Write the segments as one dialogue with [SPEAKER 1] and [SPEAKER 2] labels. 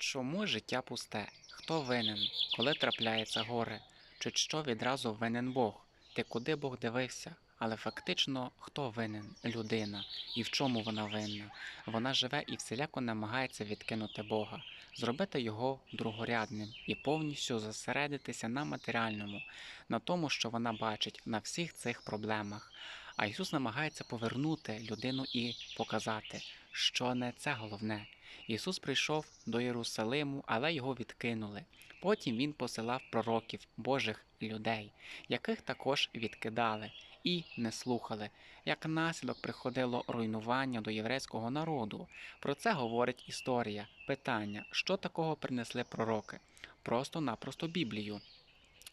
[SPEAKER 1] Чому життя пусте? Хто винен? Коли трапляється горе? Чи що відразу винен Бог? Ти куди Бог дивився? Але фактично, хто винен? Людина. І в чому вона винна? Вона живе і всіляко намагається відкинути Бога, зробити його другорядним і повністю зосередитися на матеріальному, на тому, що вона бачить, на всіх цих проблемах. А Ісус намагається повернути людину і показати, що не це головне. Ісус прийшов до Єрусалиму, але його відкинули. Потім він посилав пророків, Божих людей, яких також відкидали і не слухали. Як наслідок приходило руйнування до єврейського народу. Про це говорить історія. Питання, що такого принесли пророки? Просто-напросто Біблію.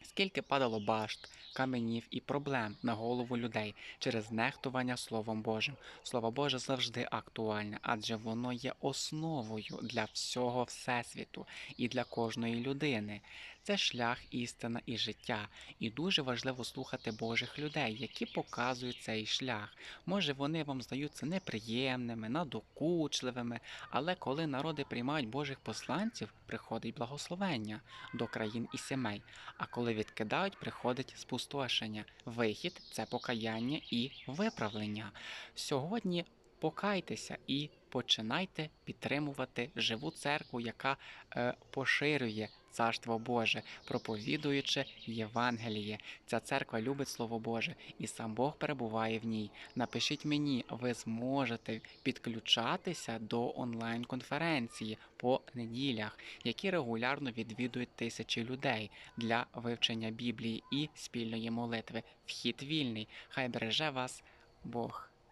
[SPEAKER 1] Скільки падало башт, каменів і проблем на голову людей через нехтування Словом Божим. Слово Боже завжди актуальне, адже воно є основою для всього Всесвіту і для кожної людини. Це шлях, істина і життя. І дуже важливо слухати Божих людей, які показують цей шлях. Може, вони вам здаються неприємними, надокучливими, але коли народи приймають Божих посланців, приходить благословення до країн і сімей. А коли відкидають, приходить спустошення. Вихід це покаяння і виправлення. Сьогодні покайтеся і починайте підтримувати живу церкву, яка е, поширює Царство Боже, проповідуючи Євангеліє. Ця церква любить Слово Боже, і сам Бог перебуває в ній. Напишіть мені, ви зможете підключатися до онлайн-конференції по неділях, які регулярно відвідують тисячі людей для вивчення Біблії і спільної молитви. Вхід вільний. Хай береже вас Бог.